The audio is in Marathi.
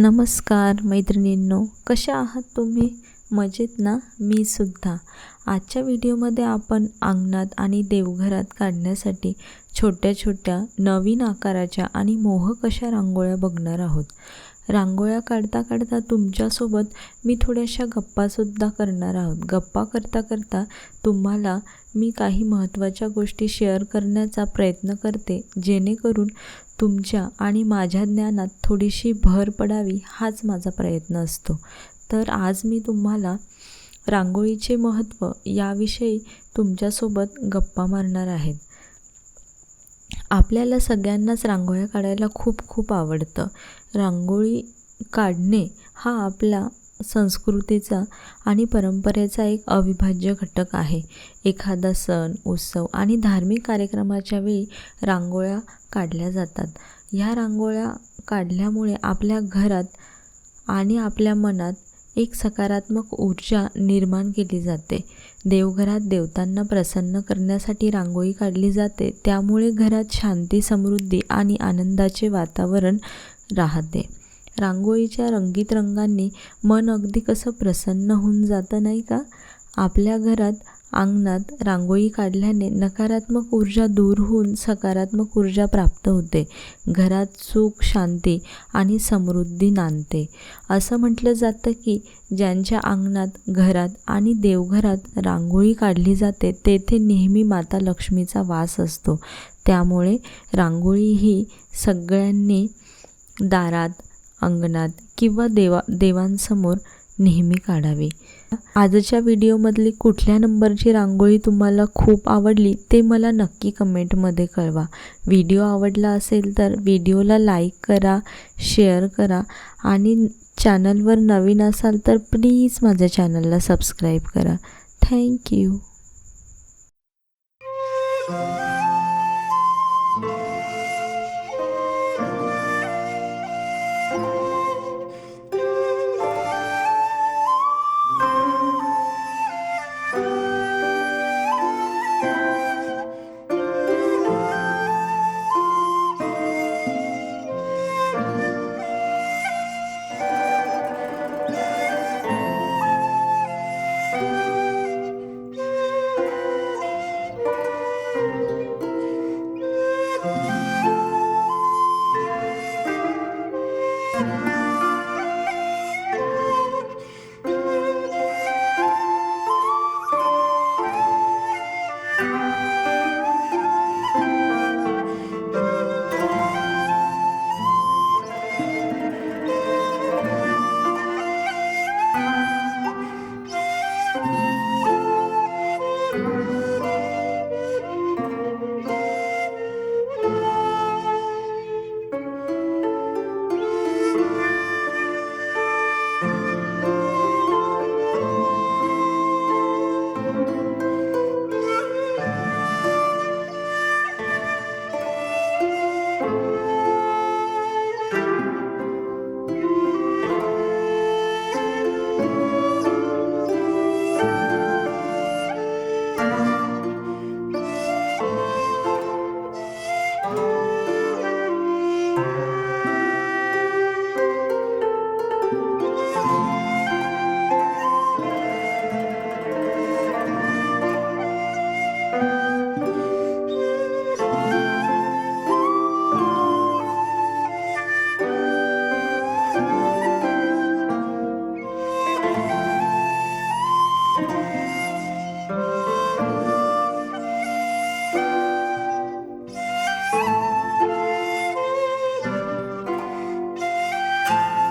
नमस्कार मैत्रिणींनो कशा आहात तुम्ही? मजेत ना? मी सुद्धा. आजच्या व्हिडिओमध्ये आपण अंगणात आणि देवघरात काढण्यासाठी छोट्या छोट्या नवीन आकाराच्या आणि मोहक अशा रांगोळ्या बघणार आहोत? रांगोळ्या काढता काढता तुमच्यासोबत मी थोड्याशा गप्पासुद्धा करणार आहोत. गप्पा करता करता तुम्हाला मी काही महत्त्वाच्या गोष्टी शेअर करण्याचा प्रयत्न करते जेणेकरून तुमच्या आणि माझ्या ज्ञानात थोडीशी भर पडावी हाच माझा प्रयत्न असतो. तर आज मी तुम्हाला रांगोळीचे महत्त्व याविषयी तुमच्यासोबत गप्पा मारणार आहेत आपल्याला सगळ्यांनाच रांगोळ्या काढायला खूप खूप आवडतं. रांगोळी काढणे हा आपला संस्कृतीचा आणि परंपरेचा एक अविभाज्य घटक आहे. एखादा सण उत्सव आणि धार्मिक कार्यक्रमाच्या वेळी रांगोळ्या काढल्या जातात. ह्या रांगोळ्या काढल्यामुळे आपल्या घरात आणि आपल्या मनात एक सकारात्मक ऊर्जा निर्माण केली जाते. देवघरात देवतांना प्रसन्न करण्यासाठी रांगोळी काढली जाते. त्यामुळे घरात शांती समृद्धी आणि आनंदाचे वातावरण राहते. रांगोळीच्या रंगीत रंगांनी मन अगदी कसं प्रसन्न होऊन जातं नाही का? आपल्या घरात अंगणात रांगोळी काढल्याने नकारात्मक ऊर्जा दूर होऊन सकारात्मक ऊर्जा प्राप्त होते. घरात सुख शांती आणि समृद्धी नांदते. असं म्हटलं जातं की ज्यांच्या अंगणात घरात आणि देवघरात रांगोळी काढली जाते तेथे नेहमी माता लक्ष्मीचा वास असतो. त्यामुळे रांगोळी ही सगळ्यांनी दारात अंगणात किंवा देवा देवांसमोर नेहमी काढावी. आजच्या व्हिडिओमधली कुठल्या नंबरची रांगोळी तुम्हाला खूप आवडली ते मला नक्की कमेंटमध्ये कळवा. व्हिडिओ आवडला असेल तर व्हिडिओला लाईक करा शेअर करा आणि चॅनलवर नवीन असाल तर प्लीज माझ्या चॅनलला सबस्क्राईब करा. थँक्यू